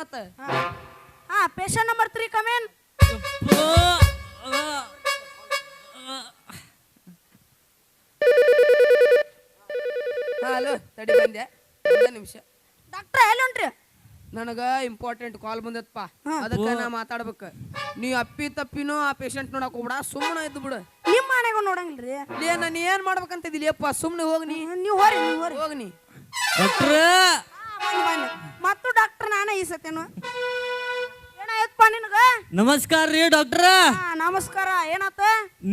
ಮತ್ತ? ಹಾ. Patient number three ಕಮೇನ್ ಹಾ ಹಲೋ ತಡಿ ಬಂದೆ. ಒಂದೇ ನಿಮಿಷ. ಡಾಕ್ಟ್ರ ಎಲ್ಲಿ ಹೊಂಟ್ರಿ ನನಗ ಇಂಪಾರ್ಟೆಂಟ್ ಕಾಲ್ ಬಂದತ್ಪ ಅದಕ್ಕೆ ಅದಕ್ಕ ನಾ ಮಾತಾಡ್ಬೇಕ. ನೀ ಅಪ್ಪಿ ತಪ್ಪಿನೂ ಆ ಪೇಷಂಟ್ ನೋಡಕ್ ಹೋಗ್ಬಿಡ ಸುಮ್ಮನೆ ಇದ್ದು ಬಿಡು. ನಿಮ್ಮ ಮನೆಗೂ ನೋಡಂಗಿಲ್ರಿ? ಲೇ ನಾನು ಏನ್ ಮಾಡ್ಬೇಕಂತಿದ್ದಿಲ್ಲಪ್ಪ ಸುಮ್ಮನೆ ಹೋಗ್ನಿ ನೀವು ಹೋರಿ ನೀವು ಹೋರಿ. ಹೋಗ್ನಿ ಡಾಕ್ಟ್ರ ಬನ್ನಿ ಬನ್ನಿ ಮತ್ತು ಡಾಕ್ಟರ್ ನಾನೇ ಈ ಸತೇನು ಏನಾಯ್ತಪ್ಪ ನಿನಗ? ನಮಸ್ಕಾರ ರೀ ಡಾಕ್ಟ್ರ. ಹಾ ನಮಸ್ಕಾರ. ಏನಾತ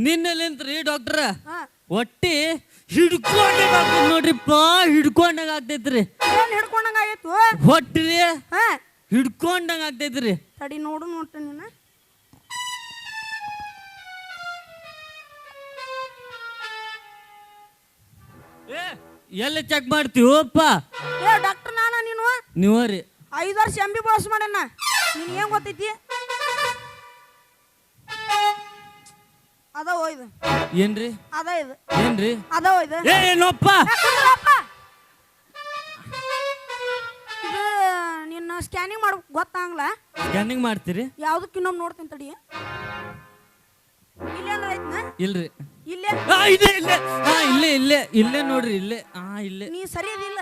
ನಿನ್ನೆಲಿಂತ್ರಿ ಡಾಕ್ಟ್ರ. ಹಾ. ಹೊಟ್ಟಿ ಹಿಡ್ಕೊಂಡಾಗ ನೋಡ್ರಿಪ್ಪ ಹಿಡ್ಕೊಂಡಾಗ ಆಗ್ತೈತ್ರಿ ಏನ್ ಹಿಡ್ಕೊಂಡಂಗ ಆಗೈತು ಹೊಟ್ಟಿ ರೀ ಹಾ. ಹಿಡ್ಕೊಂಡಂಗ ಆಗ್ತೈತ್ರಿ ತಡಿ ನೋಡು ನೋಡ್ತ ನೀನು. ಏ, ಎಲ್ಲಿ ಚೆಕ್ ಮಾಡ್ತೀವಪ್ಪ ಏ ಡಾಕ್ಟರ್ ನೀವ ರೀ. ಐದು ವರ್ಷ ಎಂ ಬಿ ಬಳಸ್ ಮಾಡ್ಯಾನ ನೀನ್ ಏನ್ ಗೊತ್ತೈತಿ? ಅದ ಹೋಯ್ದು ಏನ್ರಿ ಅದ ಇದು. ಏನ್ರಿ ಅದ ಏ ಏನಪ್ಪ? ಇದು ನಿನ್ನ ಸ್ಕ್ಯಾನಿಂಗ್ ಮಾಡ್ ಗೊತ್ತಾಗಲ್ಲ ಸ್ಕ್ಯಾನಿಂಗ್ ಮಾಡ್ತೀರಿ? ಯಾವ್ದಕ್ಕೆ ಇನ್ನೊಮ್ಮೆ ನೋಡ್ತೀನಿ ತಡಿ. ಇಲ್ಲೇನ್ರ ಐತ್ನ ಇಲ್ರಿ. ಇಲ್ಲೇ? ಆ, ಇಲ್ಲೇ ಇಲ್ಲೇ. ಹಾ ಇಲ್ಲೇ ಇಲ್ಲೇ. ಇಲ್ಲೇ ನೋಡ್ರಿ ಇಲ್ಲೇ. ಹಾ ಇಲ್ಲೇ. ನೀ ಸರಿ ಅದಿಲ್ಲ.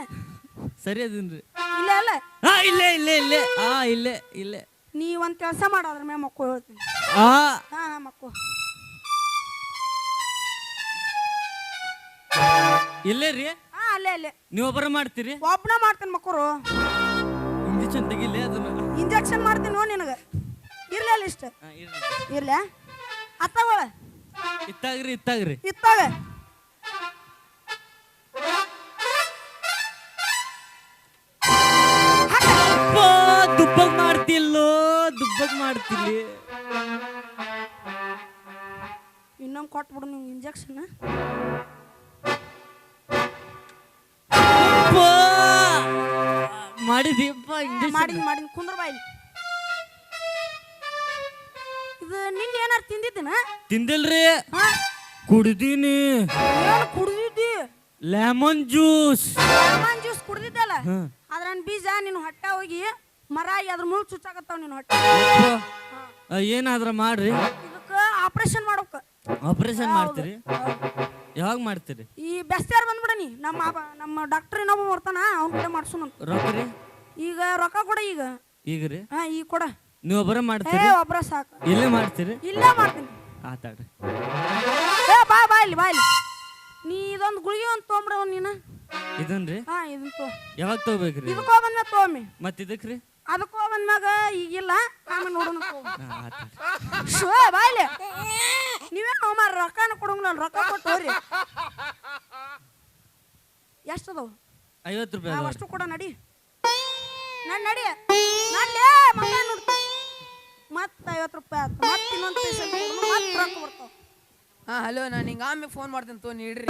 ಸರಿ ಅದನ್ರಿ? ಇಲ್ಲ ಇಲ್ಲ ಹಾ ಇಲ್ಲೇ ಇಲ್ಲೇ ಇಲ್ಲೇ. ಹಾ ಇಲ್ಲೇ ಇಲ್ಲೇ. ನೀ ಒಂದ್ ಕೆಲಸ ಮಾಡೋದ್ರ ಮೇ ಮಕ್ಕಳು ಹೇಳ್ತೀನಿ ಆ ಹಾ ಹಾ ಮಕ್ಕಳು ಇಲ್ಲೇ ರೀ? ಹಾ ಅಲ್ಲೇ ಅಲ್ಲೇ. ನೀವು ಒಬ್ಬರ ಮಾಡ್ತೀರಿ? ಒಬ್ಬನ ಮಾಡ್ತೀನಿ ಮಕ್ಕಳು ಇಂಜೆಕ್ಷನ್ ತೆಗಿಲ್ಲ ಅದನ್ನ. ಇಂಜೆಕ್ಷನ್ ಮಾಡ್ತೀನಿ ನೋ ನಿನಗ. ಇರ್ಲಿ ಅಲ್ಲಿ ಇಷ್ಟ. ಹಾ, ಇರ್ರಿ. ಇರ್ಲ? ಅತ್ತಗಳ? ಇತ್ತಾಗ್ರಿ ಇತ್ತಾಗ್ರಿ. ಇತ್ತಾಗ. ದುಬ್ಬಗ್ ಮಾಡ್ತಿಲ್ಲಿ ಇನ್ನೊಮ್ಮೆ ಕೊಟ್ಬಿಡು ನೀವು ಇಂಜೆಕ್ಷನ್ ಇಂಜೆಕ್ಷನ್ ಮಾಡಿನಿ ಮಾಡಿನಿ ಕುಂದ್ರ ಬಾಯಿ ಇದು ನಿನ್ನ ಏನಾರು ತಿಂದಿದ್ದೀನ? ತಿಂದಿಲ್ರಿ. ಕುಡ್ದೀನಿ. ಏನು ಕುಡ್ದಿದ್ದಿ? Lemon juice. ಲೆಮನ್ ಜ್ಯೂಸ್ ಕುಡ್ದಿದ್ದಲ್ಲ? ಅದ್ರ ಬೀಜ ನಿನ್ನ ಹೊಟ್ಟೆ ಹೋಗಿ ಮರ ಅದ್ರ ಮುಳ್ಳು ಚುಚ್ಚಾಕತ್ತಾವ ನಿನ್ನ ಹೊಟ್ಟೆ. ಏನಾದ್ರ ಮಾಡ್ರಿ? ಇದಕ್ಕೆ ಆಪರೇಷನ್ ಮಾಡೋಕ ಆಪರೇಷನ್ ಮಾಡ್ತೀರಿ? ಯಾವಾಗ ಮಾಡ್ತೀರಿ? ಈ ಬೆಸ್ತಾರ ಬಂದ್ಬಿಡನಿ ನಮ್ಮ ನಮ್ಮ ಡಾಕ್ಟರ್ ಇನ್ನೊಬ್ಬ ಬರ್ತಾನ ಅವ್ನ ಕೂಡ ಮಾಡ್ಸೋಣಂತ ರೊಕ್ಕ ರೀ? ಈಗ ರೊಕ್ಕ ಕೊಡ ಈಗ. ಈಗ ರೀ? ಹಾ ಈಗ ಕೊಡ. ನೀವು ಒಬ್ಬರ ಏ ಮಾಡ್ತೀರಿ ಒಬ್ರ ಸಾಕು. ಇಲ್ಲೇ ಮಾಡ್ತೀರಿ? ಇಲ್ಲೇ ಮಾಡ್ತೀನಿ. ಆತಾಡ್ರಿ ಏ ಬಾ ಬಾ ಇಲ್ಲಿ ಬಾ ಇಲ್ಲಿ. ನೀ ಇದೊಂದು ಗುಳಿಗೆ ಒಂದು ತೊಗೊಂಬಿಡವ ನೀನು. ಇದನ್ರಿ ಹಾ ಇದನ್ನ ತೋ ಯಾವಾಗ ತಗೋಬೇಕ್ರಿ? ಇದಕ್ಕೆ ಬಂದ ತೊಗೊಮ್ಮಿ ಮತ್ ಇದಕ್ರಿ ಅದಕ್ಕೋ ಮಗ ಈಗಿಲ್ಲ ಆಮೇಲೆ ನೋಡೋಣ ಶೋ ಬಾ ಇಲ್ಲಿ. ನೀವೇನು ಮಾರ ರೊಕ್ಕನ ಕೊಡಂಗಿಲ್ಲ ರೊಕ್ಕ ಕೊಟ್ಟು ಹೋರಿ ಎಷ್ಟು ಅದಾವ ಐವತ್ತು ರೂಪಾಯಿ ಅಷ್ಟು ಕೂಡ ನಡಿ. ನಾನು ನಡಿ. ನಡಿ ಮಗ ನೋಡ್ತ ಮತ್ತೆ ಐವತ್ತು ರೂಪಾಯಿ ಆಯ್ತು ಮತ್ತೆ ಇನ್ನೊಂದು ಮತ್ತೆ ರೊಕ್ಕ ಬರ್ತಾವ. ಹಾ ಹಲೋ ನಾನು ಹಿಂಗೆ ಆಮೇಲೆ ಫೋನ್ ಮಾಡ್ತೀನಿ ತೋ ನೀಡ್ರಿ.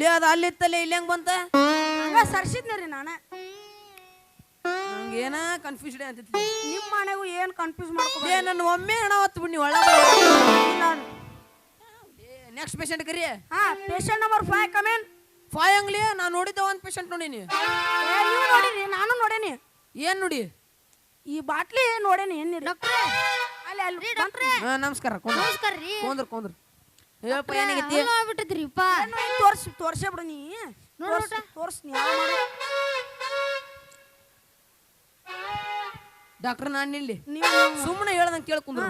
ಲೇ ಅದು ಅಲ್ಲಿತ್ತಲ್ಲೇ ಇಲ್ಲಿ ಹೆಂಗ್ ಬಂತ? ಹಂಗ ಸರ್ಸಿದ್ನಿ ರೀ ನಾನು. ಏನ ಕನ್ಫ್ಯೂಸ್ಡ್ ಅಂತಿತ್ತು ನಿಮ್ಮ ಮನೆಗೂ ಏನು ಕನ್ಫ್ಯೂಸ್ ಮಾಡ್ಕೋಬೇಡಿ. ಏ ನನ್ನ ಒಮ್ಮೆ ಹಣ ಹೊತ್ತು ಬಿಡಿ ಒಳ ನೆಕ್ಸ್ಟ್ ಪೇಷಂಟ್ ಕರಿ. ಹಾ patient number five come in five ಅಂಗ್ಲಿ ನಾನು ನೋಡಿದ್ದೆ ಒಂದು ಪೇಷಂಟ್ ನೋಡೀನಿ ಏ ನೀವು ನೋಡಿರಿ ನಾನು ನೋಡೇನಿ. ಏನ್ ನೋಡಿ? ಈ ಬಾಟ್ಲಿ ನೋಡೇನಿ ಏನಿರಿ ಅಲ್ಲಿ ಅಲ್ಲಿ ಡಾಕ್ಟ್ರೇ. ನಮಸ್ಕಾರ ನಮಸ್ಕಾರ ರೀ. ಕೊಂದ್ರ ಕೊಂದ್ರ. ಹೇಳಪ್ಪ ಏನಾಗೈತಿ ಆಗ್ಬಿಟ್ಟದ್ರಿಪ್ಪ ತೋರ್ಸಿ ತೋರ್ಸೇ ಬಿಡು ನೀ. ತೋರ್ಸ್ ತೋರ್ಸ್ ನೀ ಡಾಕ್ಟರ್ ನಾನು ನಿಲ್ಲಿ. ನೀವು ಸುಮ್ಮನೆ ಹೇಳ್ದಂಗೆ ಕೇಳ್ಕೊಂಡ್ರು.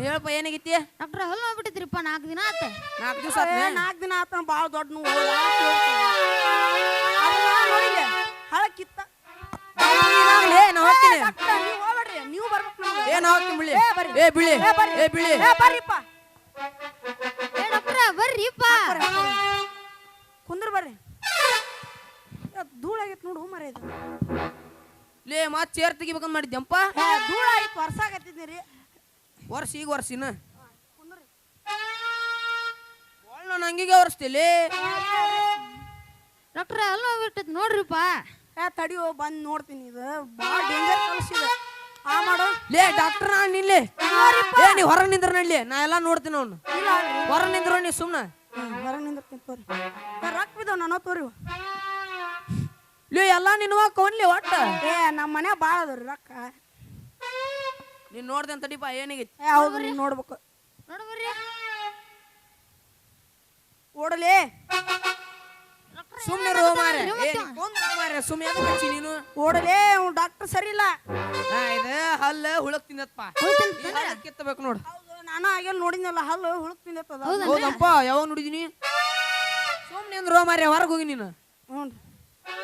ಹೇಳಪ್ಪ ಏನಾಗೈತಿ ಡಾಕ್ಟರ್ ಹಲ್ಲು ಆಗ್ಬಿಟ್ಟದ್ರಿಪ್ಪ ನಾಲ್ಕು ದಿನ ಆತ. ನಾಲ್ಕು ದಿವಸ ನಾಲ್ಕು ದಿನ ಆತ ಭಾಳ ದೊಡ್ಡ ನೋವು ನೋಡಿಲ್ಲ ಹಳ ಕಿತ್ತ ಏ ನಾ ಹೋಗ್ತೀನಿ. ಡಾಕ್ಟ್ರ, ನೀವು ಬರ್ಬೇಕು. ಏ ಹೋಗ್ತೀನಿ ಬಿಳಿ. ಏ, ಬಿಳಿ. ಏ, ಬಿಳಿ. ಏ, ಬರ್ರಿಪ್ಪ. ಏ ಡಾಕ್ಟ್ರ ಬರ್ರಿಪ್ಪ. ಬರ್ರಿ, ಬರ್ರಿ. ಕುಂದ್ರ ಬರ್ರಿ. ಧೂಳ ಆಗೈತೆ ನೋಡು ಮರ ಇದು. ಲೇ ಮಾತ್ ಚೇರ್ ತೆಗಿಬೇಕಂತ ಧೂಳ ಆಯ್ತು ವರ್ಷ ಆಗತ್ತಿದ್ನಿ ರೀ. ವರ್ಷ ಈಗ ವರ್ಷಿನ? ಇನ್ನ ಕುಂದ್ರಿ. ಒಳ್ಳೆ ನಾನು ಹಂಗಿಗೆ ವರ್ಷತಿಲಿ ಡಾಕ್ಟ್ರ ಹಲ್ಲು ಆಗ್ಬಿಟ್ಟದ್ ನೋಡ್ರಿಪ್ಪ. ತಡಿಯೋ ಬಂದು ನೋಡ್ತೀನಿ ಇದು. ಭಾಳ ಡೇಂಜರ್ ಕಲಿಸಿದೆ ಆ ಮಾಡು. ಲೇ ಡಾಕ್ಟರ್ ನಾನು ನಿಲ್ಲಿ. ಏ ನೀ ಹೊರಗೆ ನಿಂದ್ರ ನಡ್ಲಿ. ನಾ ಎಲ್ಲ ನೋಡ್ತೀನಿ ಅವ್ನು. ಹೊರ ಹೊರಗೆ ನಿಂದ್ರು ನೀ ಸುಮ್ಮನೆ ಹೊರಗೆ ನಿಂದಿರ್ತೀನಿ ತೋರಿ. ರೊಕ್ಕ ಬಿದ್ದಾವ ನಾನು ತೋರಿ ಲೇ ಎಲ್ಲ ನಿನ್ವ ಕವನ್ಲಿ ಒಟ್ಟ. ಏ ನಮ್ಮ ಮನೆ ಭಾಳ ಅದಾವ್ರಿ ರೊಕ್ಕ. ನೀನ್ ನೋಡ್ದೆ ಅಂತ ಡಿಪ ಏನಾಗೈತಿ? ಏ ಹೌದು ನೀನ್ ನೋಡ್ಬೇಕು. ನೋಡು ಬರ್ರಿ. ಓಡಲಿ. ಸುಮ್ನೆ ರೋ ಮಾರೆ ಮಾರೆ ಸುಮ್ಮನೆ ಹಚ್ಚಿ ನೀನು? ಓಡಲೇ ಅವ್ನು ಡಾಕ್ಟರ್ ಸರಿ ಇಲ್ಲ ಹಾ ಇದು ಹಲ್ಲ ಹುಳಕ್ ತಿನ್ನತ್ಪ ಕಿತ್ತಬೇಕು ನೋಡು. ಹೌದು ನಾನು ಆಗ ನೋಡಿದ್ನಲ್ಲ ಹಲ್ಲು ಹುಳುಕ್ ತಿಂದತ್ತದ? ಹೌದಪ್ಪ ಯಾವಾಗ ನೋಡಿದೀನಿ? ಸುಮ್ನೆ ಅಂದ್ರೆ ರೋ ಮಾರೆ ಹೊರಗೆ ಹೋಗಿ ನೀನು. ಹ್ಞೂ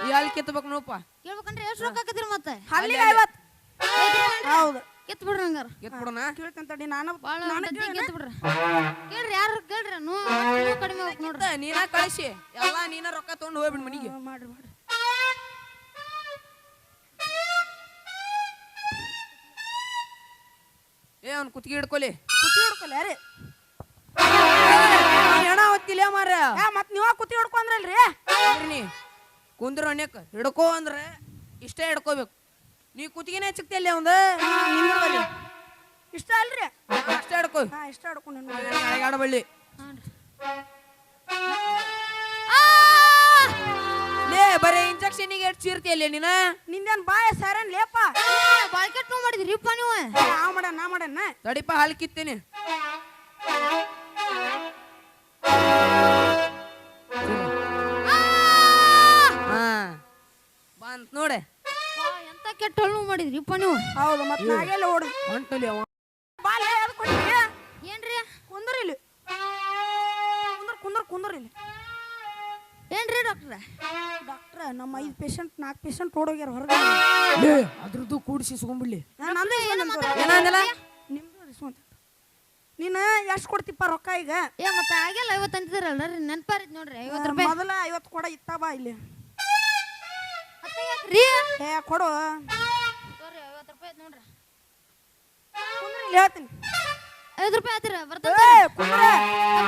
ಈ ಹಲ್ ಕಿತ್ತಬೇಕು ನೋಡಪ್ಪ. ಕೇಳ್ಬೇಕಂದ್ರೆ ಎಷ್ಟು ರೊಕ್ಕ ಹಾಕಿದ್ರಿ ಮತ್ತೆ? ಹಲ್ಲಿಗೆ ಐವತ್ತು. ಹೌದು. ಕಿತ್ ಬಿಡ್ರಿ ಹಂಗಾರ. ಕಿತ್ಬಿಡೋಣ ಕೇಳ್ತೇನೆ ತಡಿ ನಾನು ಭಾಳ ನಾನು ಗದ್ದೆ ಕೇಳ್ದೆ. ಕಿತ್ ಬಿಡ್ರಿ ಕೇಳ್ರಿ ಯಾರು ಕೇಳ್ರಿ ನೂ ಇನ್ನೂ ಕಡಿಮೆ ಹೋಗ್ ನೋಡ್ರಿ. ನೀನ ಕಳಿಸಿ. ಎಲ್ಲ ನೀನ ರೊಕ್ಕ ತಗೊಂಡು ಹೋಗ್ಬಿಡ್ ಮನಿಗೆ. ಮಾಡ್ರಿ ಮಾಡ್ರಿ. ಏ ಅವ್ನು ಕುತ್ತಿಗೆ ಹಿಡ್ಕೊಲಿ. ಕುತ್ತಿ ಹಿಡ್ಕೊಲ್ಲ ಯಾರಿ? ಹೆಣ ಹೊತ್ತಿಲ್ಲ ಮಾರ. ಮತ್ ನೀವ ಕುತ್ತಿ ಹಿಡ್ಕೊಂಡ್ರಲ್ರಿ? ನೀ. ಕುಂದ್ರ ಅಣ್ಯಕ್ ಹಿಡ್ಕೋ ಅಂದ್ರೆ ಇಷ್ಟೇ ಹಿಡ್ಕೋಬೇಕು. ನೀ ಕುತ್ತಿಗೆನೇ ಚಿಕ್ತಿಲ್ಲ ಅವಂದ? ಒಂದು ಇಷ್ಟ ಅಲ್ರಿ? ಅಷ್ಟೇ ಆಡ್ಕೊ. ಇಷ್ಟ ಹಿಡ್ಕೊಂಡು ಆಡ ಬಳ್ಳಿ ಲೇ ಬರೀ ಈಗ ಎಷ್ಟು ಚೀರ್ತಿಯಲ್ಲ ನೀನ? ನಿಂದೇನ್ ಬಾಯ ಸಾರನ್ ಲೇಪ ಬಾಯ್ ನೋವು ಮಾಡಿದ್ರಿಪ್ಪ ನೀವು. ನಾ ಮಾಡಣ್ಣ ನಾ ಮಾಡ್ಯಾನ ತಡಿಪ ಹಾಲು ಕಿತ್ತೇನೆ. ಕೆಟ್ಟ ಮಾಡಿದ್ರಿಪ್ಪ ನೀವು? ಹೌದು ಮತ್ತೆ ನಾಗೆಲ್ಲ ಓಡು. ಹೊಂಟಲಿ ಅವ. ಬಾಲ ಅದು ಕೊಟ್ಟಿರಿ ಏನ್ರಿ? ಕುಂದ್ರ ಇಲ್ಲಿ. ಕುಂದ್ರ ಕುಂದ್ರ ಕುಂದ್ರ ಇಲ್ಲಿ. ಏನ್ರಿ ಡಾಕ್ಟ್ರ? ಡಾಕ್ಟ್ರ ನಮ್ಮ ಐದು ಪೇಷಂಟ್ ನಾಲ್ಕು ಪೇಷಂಟ್ ಓಡೋಗ್ಯಾರ ಹೊರಗೆ ಏ ಅದ್ರದ್ದು ಕೂಡಿಸಿ ಸುಗೊಂಬಿಡ್ಲಿ ನಂದು ಏನಂದಿಲ್ಲ? ನಿಮ್ದು ಇಸ್ಕೊಂತ ನೀನು ಎಷ್ಟು ಕೊಡ್ತಿಪ್ಪ ರೊಕ್ಕ ಈಗ? ಏ ಮತ್ತೆ ಆಗಿಲ್ಲ ಐವತ್ತು ಅಂತಿದ್ರಲ್ಲ ರೀ ನೆನಪಾರಿತ್ ನೋಡ್ರಿ ಐವತ್ತು ರೂಪಾಯಿ. ಮೊದಲ ಐವತ್ತು ಕೊಡ ಇತ್ತ ಬಾ ಇಲ್ಲಿ. ಯಾಕ್ರಿ ಏ ಕೊಡು. ತೋರಿ ಐವತ್ತು ರೂಪಾಯಿ ಐತ್ ನೋಡ್ರಿ. ಕುಂದ್ರ ಇಲ್ಲಿ ಹೇಳ್ತೀನಿ. ಐದು ರೂಪಾಯಿ ಆತಿರ ಏ ಬರ್ತಾನ ಕುಂದ್ರ.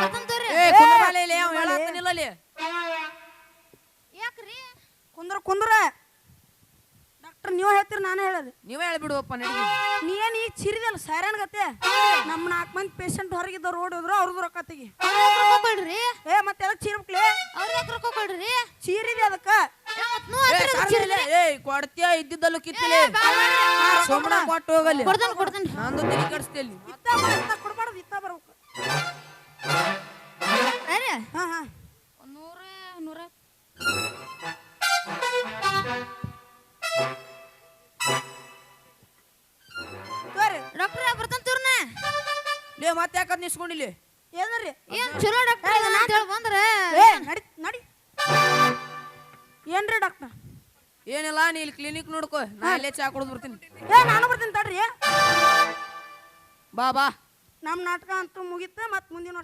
ಬರ್ತಾನ ತೋರಿ. ಏ ಕುಂದ್ರ. ಬಾಲೆ ಇಲ್ಲಿ ಅವ ಹೇಳಾತನಿಲ್ಲ ಅಲ್ಲಿ. ಯಾಕ್ರಿ ಕುಂದ್ರ ಕುಂದ್ರ. ಡಾಕ್ಟರ್ ನೀವು ಹೇಳ್ತೀರಿ ನಾನು ಹೇಳೋದು. ನೀವೇ ಹೇಳ್ಬಿಡುವಪ್ಪ ನಡಿ. ನೀ ಏನು ಈಗ ಚಿರಿದಲ್ಲ ಸೈರನ್ ಗತೆ? ನಮ್ಮ ನಾಲ್ಕು ಮಂದಿ ಪೇಷಂಟ್ ಹೊರಗಿದ್ದವ್ರು ಓಡಿದ್ರು ಅವ್ರದ್ದು ರೊಕ್ಕ ತೆಗಿ. ಕೊಡ್ರಿ. ಏ ಮತ್ತೆ ಅದಕ್ಕೆ ಚೀರ್ಬೇಕ್ಲೆ ಅವ್ರಿಗೆ ರೊಕ್ಕ ಕೊಡ್ರಿ? ಚೀರಿದೆ ಅದಕ್ಕೆ. ಕೊಡ್ತೀಯ? ಇದ್ದಿದ್ದಲ್ಲೂ ಕಿತ್ತಿಲಿ. ಸೋಮನ ಕೊಟ್ಟು ಹೋಗಲ್ಲಿ. ಕೊಡ್ತಾನೆ ಕೊಡ್ತಾನೆ. ನಂದು ತಲೆ ಇತ್ತ ಕೊಡ್ಬಾರ್ದು ಇತ್ತ ಬರ್ಬೇಕು ಅರೆ. ಹಾಂ ಹಾಂ. ಒಂದು ನೂರ ನೂರ. ತೋರಿ. ಡಾಕ್ಟ್ರ ಬರ್ತಾನ ತೋರ್ನ. ಲೇ ಮತ್ತೆ ಯಾಕದ್ ನಿಸ್ಕೊಂಡಿಲ್ಲಿ ಏನ್ರಿ? ಏನ್ ಚಲೋ ಡಾಕ್ಟರ್ ಬಂದ್ರೆ. ಏ ನಡಿ ನಡಿ. ಏನ್ರಿ ಡಾಕ್ಟರ್? ಏನಿಲ್ಲ ನೀ ಇಲ್ಲಿ ಕ್ಲಿನಿಕ್ ನೋಡ್ಕೋ. ನಾ ಇಲ್ಲೇ ಚಾ ಕುಡಿದು ಬರ್ತೀನಿ. ಏ ನಾನು ಬರ್ತೀನಿ ತಡ್ರಿ. ಬಾ ಬಾ. ನಮ್ಮ ನಾಟಕ ಅಂತೂ ಮುಗೀತು ಮತ್ತೆ ಮುಂದಿನ ವರ್ಷ